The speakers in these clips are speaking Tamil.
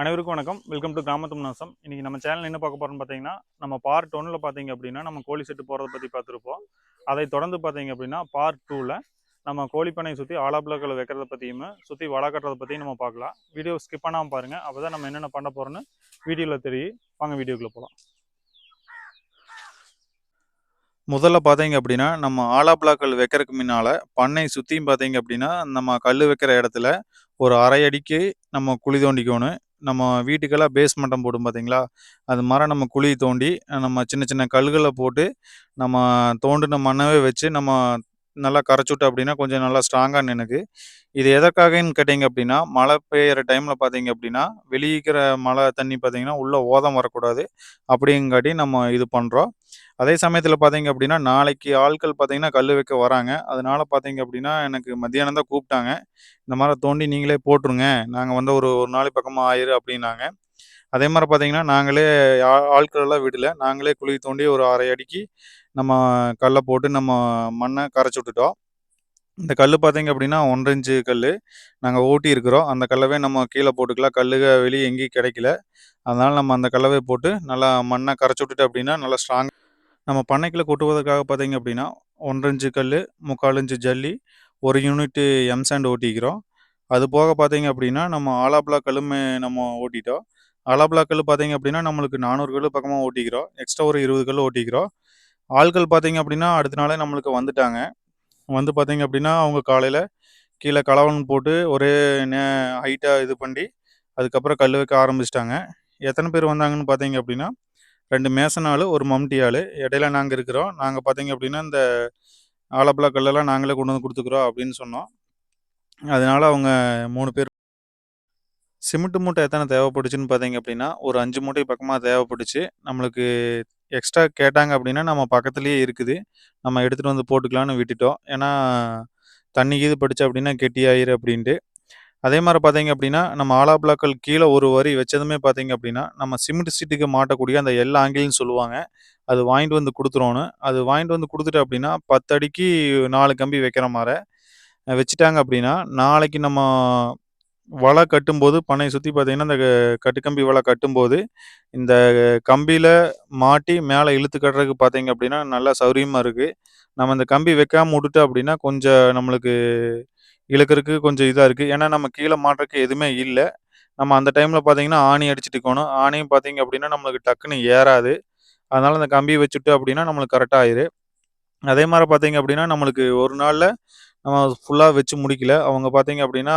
அனைவருக்கும் வணக்கம். வெல்கம் டு கிராமத்து நாசம் இன்னைக்கு நம்ம சேனல் என்ன பார்க்க போகிறோம்னு பார்த்தீங்கன்னா நம்ம பார்ட் ஒன்னில் பார்த்தீங்க அப்படின்னா நம்ம கோழி செட்டு போகிறத பற்றி பார்த்துருப்போம். அதை தொடர்ந்து பார்த்தீங்க அப்படின்னா பார்ட் டூவில் நம்ம கோழிப்பனையை சுற்றி ஆலாப்பிளக்களை வைக்கிறத பற்றியும் சுற்றி வள கட்டுறதை பற்றியும் நம்ம பார்க்கலாம். வீடியோ ஸ்கிப் பண்ணாமல் பாருங்கள் அப்போ தான் நம்ம என்னென்ன பண்ண போகிறோன்னு வீடியோவில் தெரியும். வாங்க வீடியோக்குள்ளே போகலாம் முதல்ல பார்த்தீங்க அப்படின்னா நம்ம ஆலாப்பிளாக்கள் வைக்கிறதுக்கு முன்னால் பண்ணை சுற்றியும் பார்த்தீங்க அப்படின்னா நம்ம கல் வைக்கிற இடத்துல ஒரு அரை அடிக்கு நம்ம குழி தோண்டிக்கணும். நம்ம வீட்டுக்கெல்லாம் பேஸ்மெண்டம் போடும் பார்த்தீங்களா அது மாதிரி நம்ம குழி தோண்டி நம்ம சின்ன சின்ன கல்களை போட்டு நம்ம தோண்டின மண்ணவே வச்சு நம்ம நல்லா கரைச்சுட்டு அப்படின்னா கொஞ்சம் நல்லா ஸ்ட்ராங்காக நினைக்கு இது எதற்காகன்னு கேட்டிங்க அப்படின்னா மழை பெய்கிற டைமில் பார்த்தீங்க அப்படின்னா வெளியிக்கிற மழை தண்ணி பார்த்தீங்கன்னா உள்ளே ஓதம் வரக்கூடாது. அப்படிங்காட்டி நம்ம இது பண்ணுறோம் அதே சமயத்தில் பார்த்தீங்க அப்படின்னா நாளைக்கு ஆட்கள் பார்த்தீங்கன்னா கல் வைக்க வராங்க. அதனால பார்த்தீங்க அப்படின்னா எனக்கு மத்தியானம் தான் கூப்பிட்டாங்க இந்த மாதிரி தோண்டி நீங்களே போட்டுருங்க நாங்கள் வந்து ஒரு ஒரு நாளைக்கு பக்கமாக ஆயிரு அப்படின்னாங்க அதே மாதிரி பார்த்தீங்கன்னா நாங்களே ஆ- ஆட்கள் எல்லாம் விடல. நாங்களே குழி தோண்டி ஒரு அரை அடிக்கு நம்ம கல்லை போட்டு நம்ம மண்ணை கரைச்சி விட்டுட்டோம். இந்த கல் பார்த்தீங்க அப்படின்னா ஒன்றரை இன்ச்சு கல் நாங்கள் ஓட்டி இருக்கிறோம். அந்த கல்லவே நம்ம கீழே போட்டுக்கலாம். கல்லுக வெளியே எங்கேயும் கிடைக்கல. அதனால் நம்ம அந்த கல்லவே போட்டு நல்லா மண்ணை கரைச்சி விட்டுட்டு அப்படின்னா நல்லா ஸ்ட்ராங் நம்ம பண்ணைக்குள்ள கொட்டுவதற்காக பார்த்தீங்க அப்படின்னா ஒன்றரை இன்ச்சு கல் முக்கால் இன்ச்சு ஜல்லி ஒரு யூனிட்டு எம் சாண்ட் ஓட்டிக்கிறோம். அது போக பார்த்தீங்க அப்படின்னா நம்ம ஆலாப்ளா கல்லுமே நம்ம ஓட்டிட்டோம். ஆலாப்ளா கல் பார்த்தீங்க அப்படின்னா நம்மளுக்கு நானூறு கல் பக்கமாக ஓட்டிக்கிறோம். எக்ஸ்ட்ரா ஒரு இருபது கல் ஓட்டிக்கிறோம். ஆட்கள் பார்த்தீங்க அப்படின்னா அடுத்த நாளே நம்மளுக்கு வந்துட்டாங்க. வந்து பார்த்தீங்க அப்படின்னா அவங்க காலையில் கீழே கலவன் போட்டு ஒரே நே ஹைட்டாக இது பண்ணி அதுக்கப்புறம் கல் வைக்க ஆரம்பிச்சிட்டாங்க. எத்தனை பேர் வந்தாங்கன்னு பார்த்தீங்க அப்படின்னா ரெண்டு மேசன் ஆள் ஒரு மம்டி ஆள். இடையில நாங்கள் இருக்கிறோம். நாங்கள் பார்த்தீங்க அப்படின்னா இந்த ஆலப்பழ கல்லெல்லாம் நாங்களே கொண்டு வந்து கொடுத்துக்குறோம் அப்படின்னு சொன்னோம். அதனால அவங்க மூணு பேர் சிமெண்ட் மூட்டை எத்தனை தேவைப்பட்டுச்சுன்னு பார்த்தீங்க அப்படின்னா ஒரு அஞ்சு மூட்டை பக்கமாக தேவைப்பட்டுச்சு நம்மளுக்கு எக்ஸ்ட்ரா கேட்டாங்க அப்படின்னா நம்ம பக்கத்துலேயே இருக்குது. நம்ம எடுத்துகிட்டு வந்து போட்டுக்கலான்னு விட்டுட்டோம். ஏன்னா தண்ணி கீது படிச்சு அப்படின்னா கெட்டியாயிரு அப்படின்ட்டு. அதே மாதிரி பார்த்தீங்க அப்படின்னா நம்ம ஆலாப்ளாக்கள் கீழே ஒரு வரி வச்சதுமே பார்த்தீங்க அப்படின்னா நம்ம சிமெண்ட் சீட்டுக்கு மாட்டக்கூடிய அந்த எல் ஆங்கில்னு சொல்லுவாங்க. அது வாங்கிட்டு வந்து கொடுத்துருவோன்னு அது வாங்கிட்டு வந்து கொடுத்துட்டு அப்படின்னா பத்து அடிக்கு நாலு கம்பி வைக்கிற மாதிரி வச்சுட்டாங்க அப்படின்னா நாளைக்கு நம்ம வலை கட்டும்போது பண்ணையை சுற்றி பார்த்தீங்கன்னா இந்த கட்டுக்கம்பி வலை கட்டும்போது இந்த கம்பியில் மாட்டி மேலே இழுத்து கட்டுறதுக்கு பார்த்தீங்க அப்படின்னா நல்லா சௌரியமாக இருக்குது நம்ம இந்த கம்பி வைக்காமல் விட்டுட்டோம் அப்படின்னா கொஞ்சம் நம்மளுக்கு இழுக்கிறதுக்கு கொஞ்சம் இதாக இருக்குது ஏன்னா நம்ம கீழே மாட்டுறக்கு எதுவுமே இல்லை. நம்ம அந்த டைமில் பார்த்தீங்கன்னா ஆணி அடிச்சுட்டு போகணும். ஆணியும் பார்த்தீங்க அப்படின்னா நம்மளுக்கு டக்குன்னு ஏறாது. அதனால அந்த கம்பி வச்சுட்டு அப்படின்னா நம்மளுக்கு கரெக்டாக ஆயிரு. அதே மாதிரி பார்த்தீங்க அப்படின்னா நம்மளுக்கு ஒரு நாளில் நம்ம ஃபுல்லாக வச்சு முடிக்கல. அவங்க பார்த்தீங்க அப்படின்னா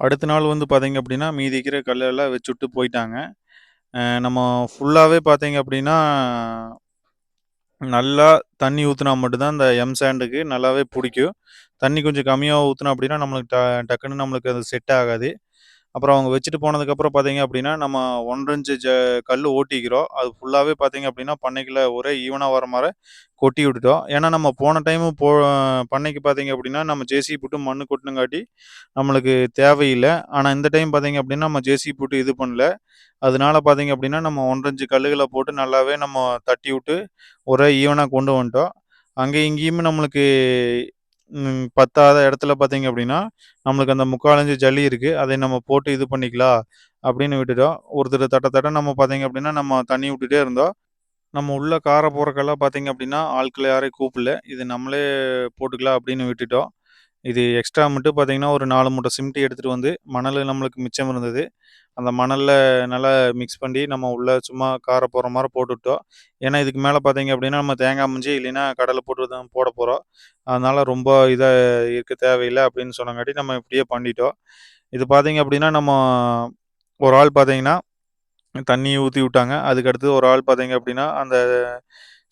அடுத்த நாள் வந்து பார்த்தீங்க அப்படின்னா மீதி இருக்கிற கல்லெல்லாம் வச்சுட்டு போயிட்டாங்க. நம்ம ஃபுல்லாகவே பார்த்தீங்க அப்படின்னா நல்லா தண்ணி ஊற்றினா மட்டும்தான் இந்த எம் சாண்டுக்கு நல்லாவே பிடிக்கும். தண்ணி கொஞ்சம் கம்மியாக ஊற்றினா அப்படின்னா நம்மளுக்கு ட டக்குன்னு நம்மளுக்கு அது செட் ஆகாது. அப்புறம் அவங்க வச்சுட்டு போனதுக்கப்புறம் பார்த்தீங்க அப்படின்னா நம்ம ஒன்றரை இன்ச்சு ஜ கல் ஓட்டிக்கிறோம். அது ஃபுல்லாகவே பார்த்தீங்க அப்படின்னா பண்ணைக்குள்ள ஒரே ஈவனாக வர மாதிரி கொட்டி விட்டுட்டோம். ஏன்னா நம்ம போன டைமு போ பண்ணைக்கு பார்த்தீங்க அப்படின்னா நம்ம ஜேசி போட்டு மண்ணு கொட்டினங்காட்டி நம்மளுக்கு தேவையில்லை. ஆனால் இந்த டைம் பார்த்தீங்க அப்படின்னா நம்ம ஜேசி போட்டு இது பண்ணல. அதனால பார்த்தீங்க அப்படின்னா நம்ம ஒன்றரை இன்ச்சு கல்லுகளை போட்டு நல்லாவே நம்ம தட்டி விட்டு ஒரே ஈவனாக கொண்டு வந்துட்டோம். அங்கே இங்கேயுமே நம்மளுக்கு பத்தாத இடத்துல பார்த்தீங்க அப்படின்னா நம்மளுக்கு அந்த முக்காலஞ்சு ஜல்லி இருக்குது அதை நம்ம போட்டு இது பண்ணிக்கலாம் அப்படின்னு விட்டுட்டோம். ஒருத்தர் தட்ட தட்ட நம்ம பார்த்தீங்க அப்படின்னா நம்ம தண்ணி விட்டுட்டே இருந்தோம். நம்ம உள்ள காரை போகிறக்கெல்லாம் பார்த்தீங்க அப்படின்னா ஆட்களை யாரையும் கூப்பிடல. இது நம்மளே போட்டுக்கலாம் அப்படின்னு விட்டுட்டோம். இது எக்ஸ்ட்ரா மட்டும் பார்த்தீங்கன்னா ஒரு நாலு மூட்டை சிமெண்ட் எடுத்துகிட்டு வந்து மணல் நம்மளுக்கு மிச்சம் இருந்தது. அந்த மணலில் நல்லா மிக்ஸ் பண்ணி நம்ம உள்ளே சும்மா காரை போகிற மாதிரி போட்டுவிட்டோம் ஏன்னா இதுக்கு மேலே பார்த்தீங்க அப்படின்னா நம்ம தேங்காய் மஞ்சி இல்லைன்னா கடலை போட்டு தான் போட போகிறோம் அதனால் ரொம்ப இதாக இருக்க தேவையில்லை அப்படின்னு சொன்னங்காட்டி நம்ம இப்படியே பண்ணிட்டோம். இது பார்த்தீங்க அப்படின்னா நம்ம ஒரு ஆள் பார்த்தீங்கன்னா தண்ணி ஊற்றி விட்டாங்க. அதுக்கடுத்து ஒரு ஆள் பார்த்தீங்க அப்படின்னா அந்த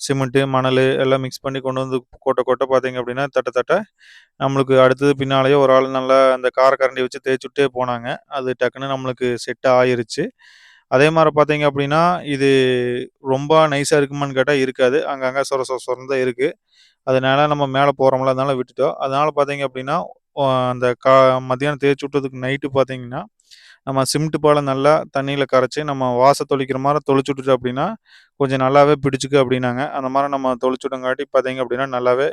சிமெண்ட்டு மணல் எல்லாம் மிக்ஸ் பண்ணி கொண்டு வந்து கொட்டை கொட்டை பார்த்தீங்க அப்படின்னா தட்ட தட்ட நம்மளுக்கு அடுத்தது பின்னாலேயே ஒரு ஆள் நல்லா அந்த காரக்கரண்டி வச்சு தேய்ச்சுட்டே போனாங்க. அது டக்குன்னு நம்மளுக்கு செட் ஆயிருச்சு. அதே மாதிரி பார்த்தீங்க அப்படின்னா இது ரொம்ப நைஸாக இருக்குமான்னு கேட்டால் இருக்காது. அங்கங்கே சொர சொர சொரன்னு இருக்குது அதனால நம்ம மேலே போகிறோம்ல அதனால விட்டுட்டோம். அதனால பார்த்தீங்க அப்படின்னா அந்த கா மத்தியானம் தேய்ச்சி விட்டதுக்கு நைட்டு பார்த்தீங்கன்னா நம்ம சிமெண்ட் பாலை நல்லா தண்ணியில் கரைச்சி நம்ம வாச தொளிக்கிற மாதிரி தொளிச்சு விட்டுட்டோம் அப்படின்னா கொஞ்சம் நல்லாவே பிடிச்சிக்கு அப்படின்னாங்க அந்த மாதிரி நம்ம தொளிச்சு விட்டங்காட்டி பார்த்தீங்க அப்படின்னா நல்லாவே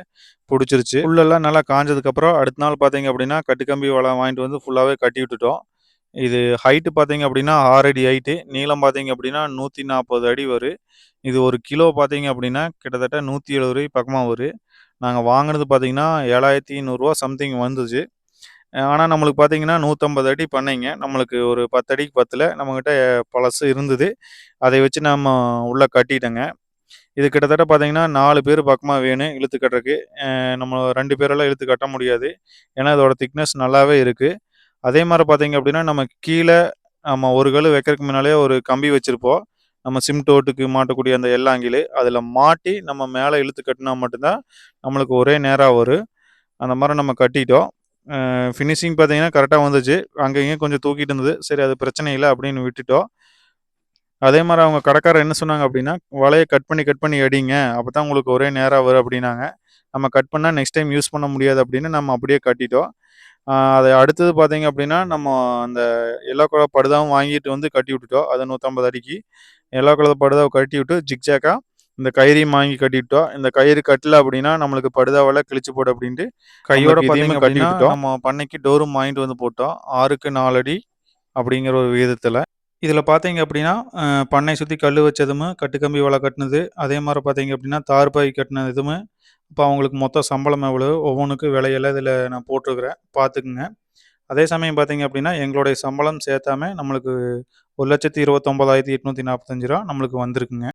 பிடிச்சிருச்சு உள்ளெல்லாம் நல்லா காஞ்சதுக்கப்புறம் அடுத்த நாள் பார்த்தீங்க அப்படின்னா கட்டுக்கம்பி வலை வாங்கிட்டு வந்து ஃபுல்லாகவே கட்டி விட்டுட்டோம் இது ஹைட்டு பார்த்தீங்க அப்படின்னா 6 அடி ஹைட்டு. நீளம் பார்த்தீங்க அப்படின்னா 140 அடி வரும். இது ஒரு கிலோ பார்த்தீங்க அப்படின்னா கிட்டத்தட்ட நூற்றி எழுபது ரூபாய் பக்கமாக வரும். நாங்கள் வாங்கினது பார்த்தீங்கன்னா, ஏழாயிரத்தி நூறுரூவா சம்திங் வந்துச்சு. ஆனால் நம்மளுக்கு பார்த்தீங்கன்னா 150 அடி பண்ணைங்க. நம்மளுக்கு ஒரு 10 அடிக்கு பத்தில் நம்மக்கிட்ட பழசு இருந்தது. அதை வச்சு நம்ம உள்ளே கட்டிட்டோங்க. இது கிட்டத்தட்ட பார்த்தீங்கன்னா நாலு பேர் பக்கமாக வேணும் இழுத்து கட்டுறக்கு. நம்ம ரெண்டு பேரெல்லாம் இழுத்து கட்ட முடியாது. ஏன்னா இதோட திக்னஸ் நல்லாவே இருக்குது அதே மாதிரி பார்த்தீங்க அப்படின்னா, நம்ம கீழே நம்ம ஒரு கல் வைக்கிறதுக்கு முன்னாலே ஒரு கம்பி வச்சுருப்போம் நம்ம சிம் ஓட்டுக்கு மாட்டக்கூடிய அந்த எல்லாங்கிலு. அதில் மாட்டி நம்ம மேலே இழுத்து கட்டினா மட்டும்தான் நம்மளுக்கு ஒரே நேராக வரும். அந்த மாதிரி நம்ம கட்டிட்டோம். ஃபினிஷிங் பார்த்தீங்கன்னா கரெக்டாக வந்துச்சு. அங்கேயும் கொஞ்சம் தூக்கிட்டு இருந்தது. சரி அது பிரச்சனை இல்லை அப்படின்னு விட்டுட்டோம். அதே மாதிரி அவங்க கடைக்காரர் என்ன சொன்னாங்க அப்படின்னா, வலையை கட் பண்ணி, கட் பண்ணி அடிங்க. அப்பதான் உங்களுக்கு ஒரே நேராக வரும்" அப்படின்னாங்க. நம்ம கட் பண்ணால் நெக்ஸ்ட் டைம் யூஸ் பண்ண முடியாது அப்படின்னு நம்ம அப்படியே கட்டிட்டோம். அதை அடுத்தது பார்த்தீங்க அப்படின்னா, நம்ம அந்த எல்லா குழ படுதாவும் வாங்கிட்டு வந்து கட்டி விட்டுட்டோம். அது 150 அடிக்கு. எல்லா குழந்தை படுதாவை கட்டி விட்டு ஜிக்ஜாக்காக இந்த கயிறையும் வாங்கி கட்டிவிட்டோம். இந்த கயிறு கட்டல அப்படின்னா, நம்மளுக்கு படுதாவெல்லாம் கிழிச்சு போடும் அப்படின்ட்டு கையோட நம்மளுக்கு இதையுமே பார்த்தீங்க கட்டி அப்படின்னா, விட்டுட்டோம். நம்ம பண்ணைக்கு டோரும் வாங்கிட்டு வந்து போட்டோம். 6க்கு 4 அடி அப்படிங்கிற ஒரு விகிதத்தில. இதில பார்த்தீங்க அப்படின்னா, பண்ணை சுத்தி கல்லு வச்சதுமு, கட்டுக்கம்பி வலை கட்டுனது, அதே மாரி பார்த்தீங்க அப்படின்னா, தார்பாய் கட்டின இதுமு, இப்ப அவங்களுக்கு மொத்த சம்பளம் எவ்வளவு, ஒவ்வொன்னுக்கும் விலையெல்லாம் இதில நான் போட்டிருக்கிறேன். பார்த்துக்குங்க. அதே சமயம் பார்த்தீங்க அப்படின்னா, எங்களுடைய சம்பளம் சேர்த்தாம நம்மளுக்கு ரூ. 1,29,845 நம்மளுக்கு வந்திருக்குங்க.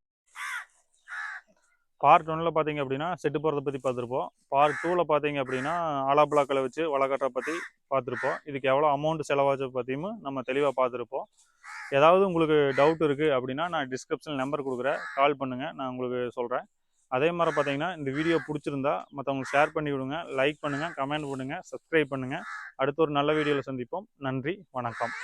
பார்ட் 1ல பார்த்தீங்க அப்படின்னா, செட்டு போகிறத பற்றி பார்த்துருப்போம். பார்ட் டூவில் பார்த்தீங்க அப்படின்னா, ஆலா பிளாக்கள வச்சு வலை கட்டுறத பார்த்துருப்போம். இதுக்கு எவ்வளோ அமௌண்ட் செலவாச்சு பற்றியும் நம்ம தெளிவாக பார்த்துருப்போம். ஏதாவது உங்களுக்கு டவுட் இருக்குது அப்படின்னா, நான் டிஸ்கிரிப்ஷன்ல நம்பர் கொடுக்குறேன் கால் பண்ணுங்கள் நான் உங்களுக்கு சொல்கிறேன் அதே மாதிரி பார்த்தீங்கன்னா, இந்த வீடியோ பிடிச்சிருந்தா மற்றவங்களுக்கு ஷேர் பண்ணி விடுங்க. லைக் பண்ணுங்கள் கமெண்ட் பண்ணுங்கள் சப்ஸ்கிரைப் பண்ணுங்கள் அடுத்த ஒரு நல்ல வீடியோவில் சந்திப்போம். நன்றி, வணக்கம்.